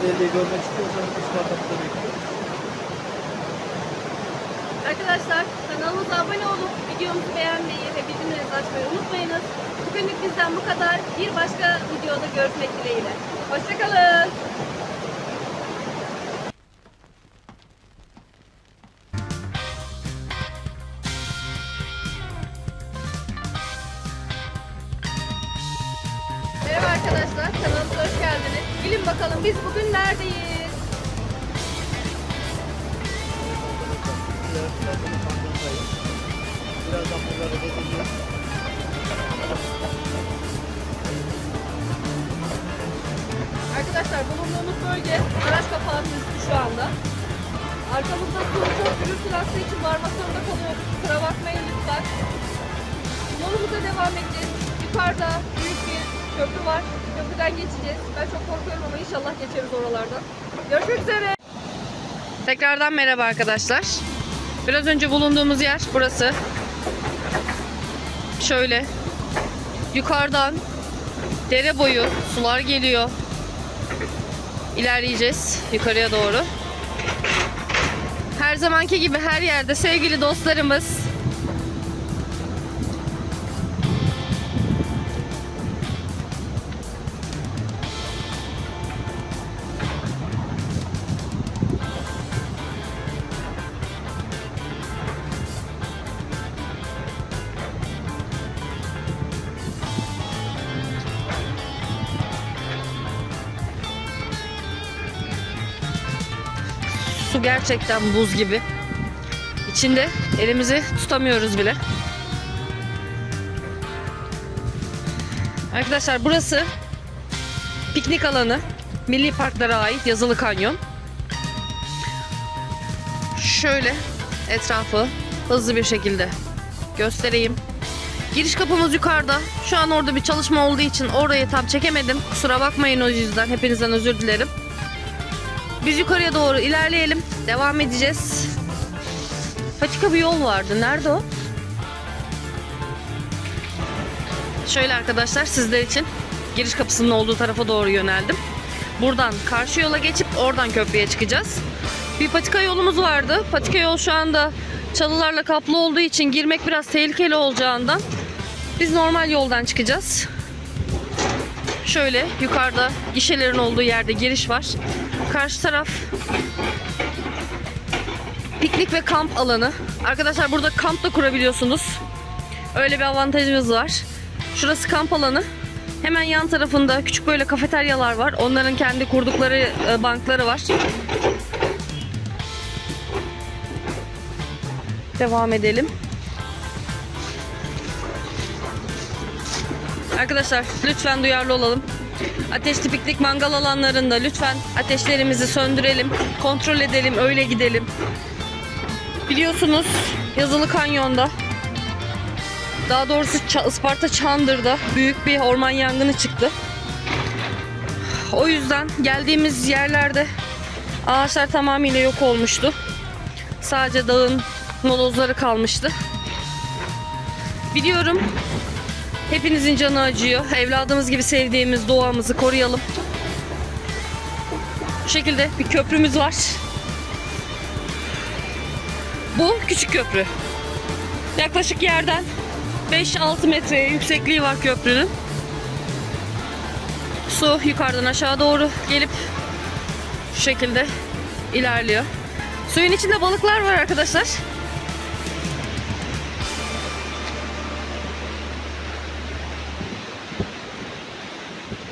güzelliği görmek istiyorsanız Isparta'da bekliyoruz. Arkadaşlar kanalımıza abone olup videomuzu beğenmeyi ve bildirimlerinizi açmayı unutmayınız. Bugünlük bizden bu kadar. Bir başka videoda görüşmek dileğiyle. Hoşçakalın. Bakalım biz bugün neredeyiz? Birazdan buralara geçeceğiz. Arkadaşlar bulunduğumuz bölge araç kapağının üstü şu anda. Arkamızda su çok gürültülü aktığı için varmak zorunda kalıyoruz. Kusura bakmayın lütfen. Yolumuza devam edeceğiz. Yukarıda büyük bir köprü var. Köprüden geçeceğiz. Ben çok korkuyorum ama inşallah geçeriz oralardan. Görüşmek üzere. Tekrardan merhaba arkadaşlar. Biraz önce bulunduğumuz yer burası. Şöyle yukarıdan dere boyu sular geliyor. İlerleyeceğiz yukarıya doğru. Her zamanki gibi her yerde sevgili dostlarımız Gerçekten buz gibi. İçinde elimizi tutamıyoruz bile. Arkadaşlar burası piknik alanı. Milli parklara ait Yazılı Kanyon. Şöyle etrafı hızlı bir şekilde göstereyim. Giriş kapımız yukarıda. Şu an orada bir çalışma olduğu için orayı tam çekemedim. Kusura bakmayın o yüzden. Hepinizden özür dilerim. Biz yukarıya doğru ilerleyelim. Devam edeceğiz. Patika bir yol vardı. Nerede o? Şöyle arkadaşlar sizler için giriş kapısının olduğu tarafa doğru yöneldim. Buradan karşı yola geçip oradan köprüye çıkacağız. Bir patika yolumuz vardı. Patika yol şu anda çalılarla kaplı olduğu için girmek biraz tehlikeli olacağından biz normal yoldan çıkacağız. Şöyle yukarıda gişelerin olduğu yerde giriş var. Karşı taraf piknik ve kamp alanı. Arkadaşlar burada kamp da kurabiliyorsunuz. Öyle bir avantajımız var. Şurası kamp alanı. Hemen yan tarafında küçük böyle kafeteryalar var. Onların kendi kurdukları e, bankları var. Devam edelim. Arkadaşlar lütfen duyarlı olalım. Ateşli piknik mangal alanlarında lütfen ateşlerimizi söndürelim, kontrol edelim, öyle gidelim. Biliyorsunuz Yazılı Kanyon'da daha doğrusu Isparta Çandır'da büyük bir orman yangını çıktı. O yüzden geldiğimiz yerlerde ağaçlar tamamıyla yok olmuştu. Sadece dağın molozları kalmıştı. Biliyorum Hepinizin canı acıyor. Evladımız gibi sevdiğimiz doğamızı koruyalım. Bu şekilde bir köprümüz var. Bu küçük köprü. Yaklaşık yerden 5-6 metreye yüksekliği var köprünün. Su yukarıdan aşağı doğru gelip şu şekilde ilerliyor. Suyun içinde balıklar var arkadaşlar.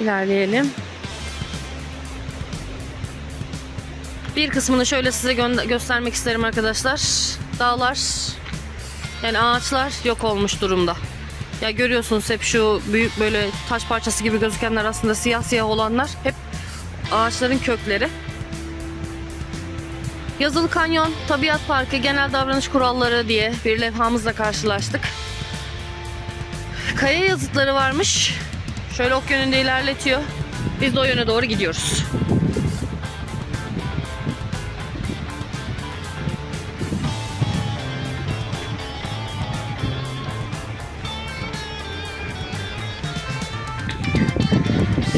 İlerleyelim. Bir kısmını şöyle size gö- göstermek isterim arkadaşlar. Dağlar yani ağaçlar yok olmuş durumda. Ya görüyorsunuz hep şu büyük böyle taş parçası gibi gözükenler aslında siyah siyah olanlar hep ağaçların kökleri. Yazılı Kanyon Tabiat Parkı Genel Davranış Kuralları diye bir levhamızla karşılaştık. Kaya yazıtları varmış. Şöyle ok yönünde ilerletiyor. Biz de o yöne doğru gidiyoruz.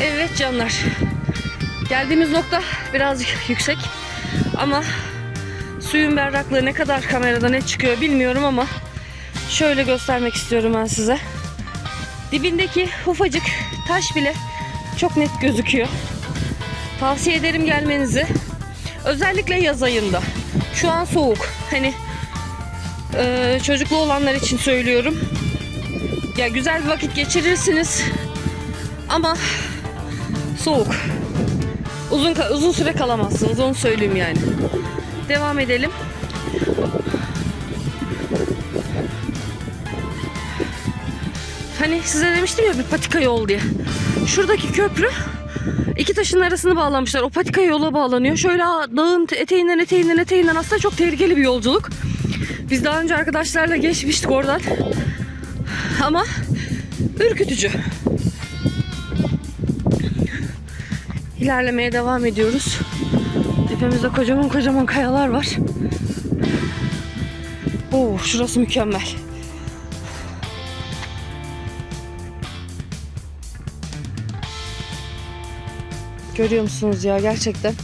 Evet canlar. Geldiğimiz nokta birazcık yüksek ama suyun berraklığı ne kadar kamerada net çıkıyor bilmiyorum ama şöyle göstermek istiyorum ben size. Dibindeki ufacık taş bile çok net gözüküyor. Tavsiye ederim gelmenizi. Özellikle yaz ayında. Şu an soğuk. Hani e, çocuklu olanlar için söylüyorum. Ya güzel bir vakit geçirirsiniz. Ama soğuk. Uzun uzun süre kalamazsınız onu söyleyeyim yani. Devam edelim. Hani size demiştim ya bir patika yol diye. Şuradaki köprü iki taşın arasını bağlamışlar. O patika yola bağlanıyor. Şöyle dağın eteğinden eteğinden eteğinden aslında çok tehlikeli bir yolculuk. Biz daha önce arkadaşlarla geçmiştik oradan. Ama ürkütücü. İlerlemeye devam ediyoruz. Tepemizde kocaman kocaman kayalar var. Oo, şurası mükemmel. Görüyor musunuz ya gerçekten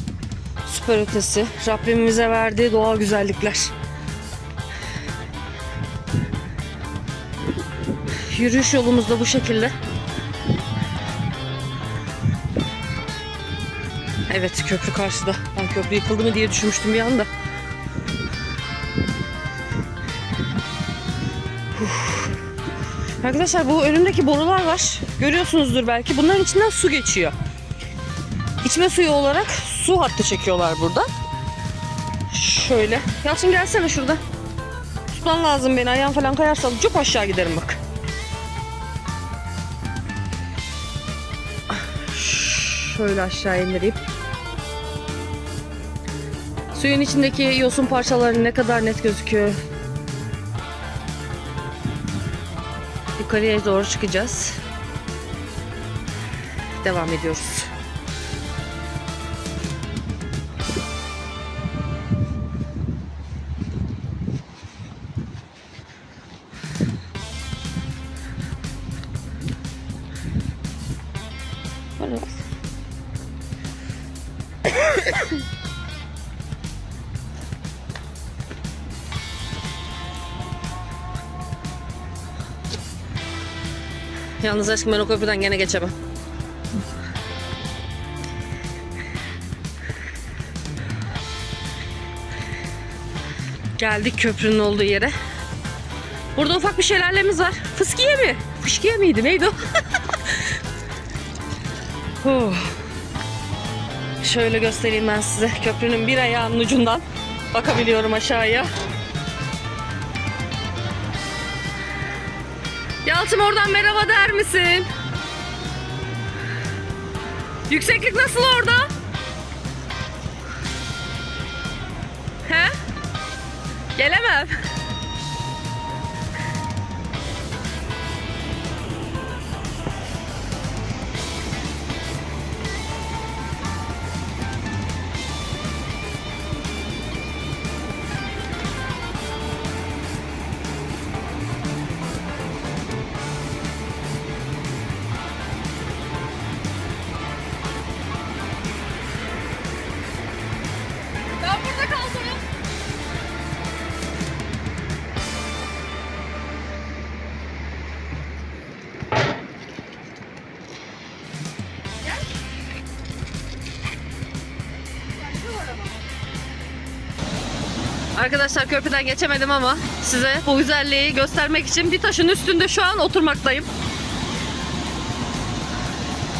süper ötesi. Rabbimize verdiği doğal güzellikler. Yürüyüş yolumuz da bu şekilde. Evet köprü karşıda. Ben köprü yıkıldı mı diye düşünmüştüm bir anda. Uf. Arkadaşlar bu önümdeki borular var. Görüyorsunuzdur belki. Bunların içinden su geçiyor. İçme suyu olarak su hattı çekiyorlar burada. Şöyle. Yalçın gelsene şurada. Tutman lazım beni. Ayağım falan kayarsa çok aşağı giderim bak. Şöyle aşağı indireyim. Suyun içindeki yosun parçaları ne kadar net gözüküyor. Yukarıya doğru çıkacağız. Devam ediyoruz. Yalnız aşkım ben o köprüden gene geçemem. Geldik köprünün olduğu yere. Burada ufak bir şelalemiz var. Fıskiye mi? Fışkiye miydi? Neydi o? Şöyle göstereyim ben size. Köprünün bir ayağının ucundan bakabiliyorum aşağıya. Yalçın oradan merhaba der misin? Yükseklik nasıl orada? Ben burada kaldım. Arkadaşlar köprüden geçemedim ama size bu güzelliği göstermek için bir taşın üstünde şu an oturmaktayım.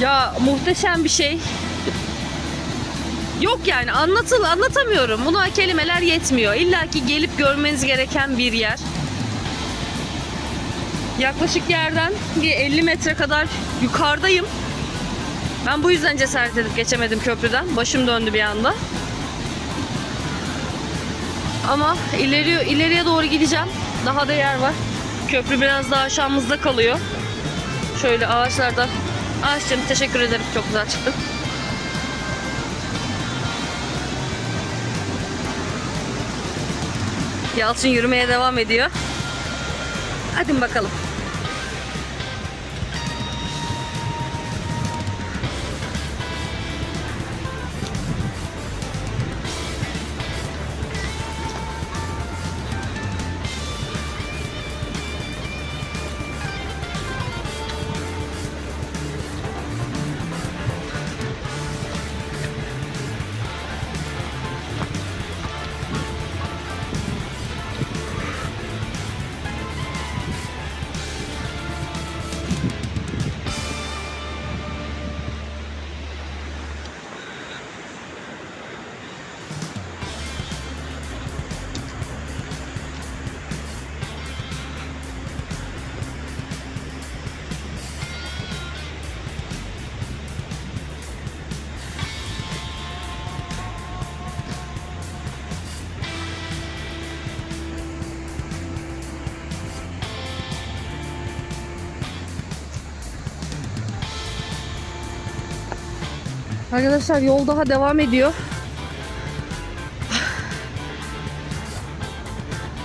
Ya muhteşem bir şey. Yok yani anlatıl anlatamıyorum. Buna kelimeler yetmiyor. İlla ki gelip görmeniz gereken bir yer. Yaklaşık yerden bir 50 metre kadar yukarıdayım. Ben bu yüzden cesaret edip geçemedim köprüden. Başım döndü bir anda. Ama ileri, ileriye doğru gideceğim. Daha da yer var. Köprü biraz daha aşağımızda kalıyor. Şöyle ağaçlardan. Ağaçcığım teşekkür ederim. Çok güzel çıktı. Yalçın yürümeye devam ediyor. Hadi bakalım. Arkadaşlar yol daha devam ediyor.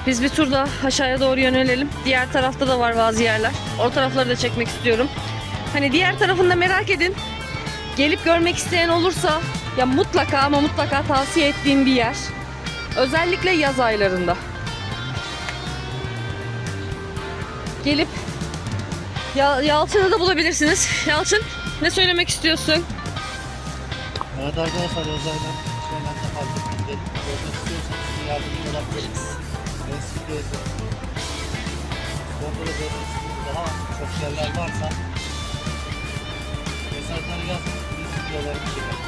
Biz bir tur daha aşağıya doğru yönelelim. Diğer tarafta da var bazı yerler. O tarafları da çekmek istiyorum. Hani diğer tarafını da merak edin. Gelip görmek isteyen olursa ya mutlaka ama mutlaka tavsiye ettiğim bir yer. Özellikle yaz aylarında. Gelip ya, Yalçın'ı da bulabilirsiniz. Yalçın ne söylemek istiyorsun? Evet arkadaşlar özellikle şeylerden fazla bilgileri görmek istiyorsanız size yardımcı olabiliriz. Eski gezdi. Kontrol edebilirsiniz. Daha çok şeyler varsa mesajları yazın. Biz videolarını çekelim.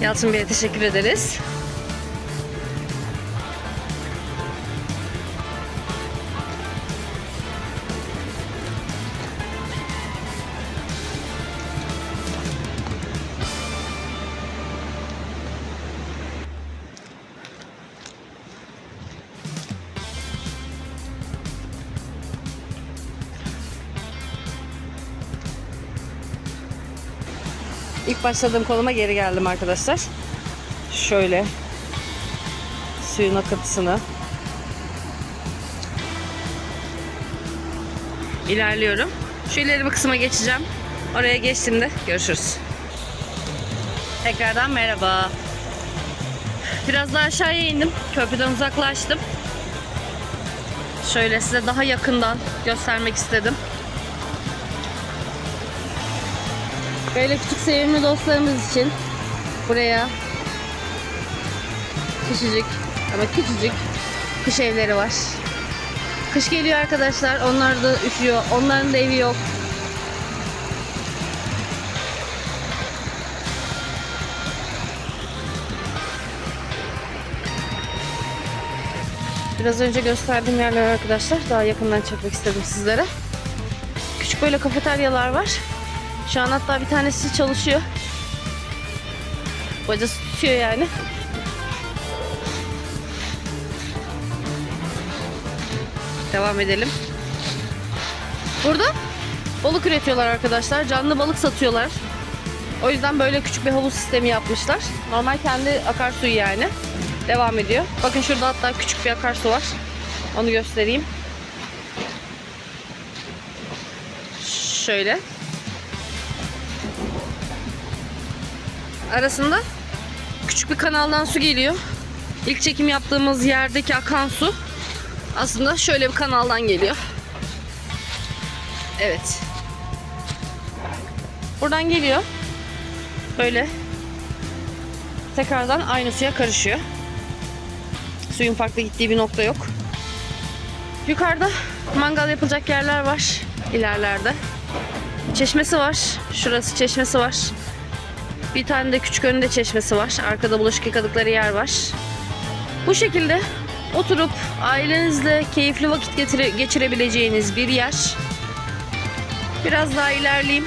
Yalçın Bey'e teşekkür ederiz. İlk başladığım konuma geri geldim arkadaşlar. Şöyle suyun akıntısını ilerliyorum. Şu ileri bir kısma geçeceğim. Oraya geçtiğimde görüşürüz. Tekrardan merhaba. Biraz daha aşağıya indim. Köprüden uzaklaştım. Şöyle size daha yakından göstermek istedim. Böyle küçük sevimli dostlarımız için buraya küçücük ama küçücük kış evleri var. Kış geliyor arkadaşlar. Onlar da üşüyor. Onların da evi yok. Biraz önce gösterdiğim yerler arkadaşlar. Daha yakından çekmek istedim sizlere. Küçük böyle kafeteryalar var. Şu an hatta bir tanesi çalışıyor. Bacası tutuyor yani. Devam edelim. Burada balık üretiyorlar arkadaşlar. Canlı balık satıyorlar. O yüzden böyle küçük bir havuz sistemi yapmışlar. Normal kendi akarsuyu yani. Devam ediyor. Bakın şurada hatta küçük bir akarsu var. Onu göstereyim. Şöyle. Arasında küçük bir kanaldan su geliyor. İlk çekim yaptığımız yerdeki akan su aslında şöyle bir kanaldan geliyor. Evet. Buradan geliyor. Böyle tekrardan aynı suya karışıyor. Suyun farklı gittiği bir nokta yok. Yukarıda mangal yapılacak yerler var ilerlerde. Çeşmesi var. Şurası çeşmesi var. Bir tane de küçük önünde çeşmesi var. Arkada bulaşık yıkadıkları yer var. Bu şekilde oturup ailenizle keyifli vakit geçirebileceğiniz bir yer. Biraz daha ilerleyeyim.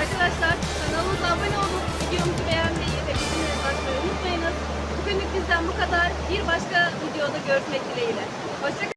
Arkadaşlar kanalımıza abone olup videomuzu beğenmeyi ve bildirimleri açmayı unutmayınız. Bugünlük bizden bu kadar. Bir başka videoda görüşmek dileğiyle. Hoşçakalın.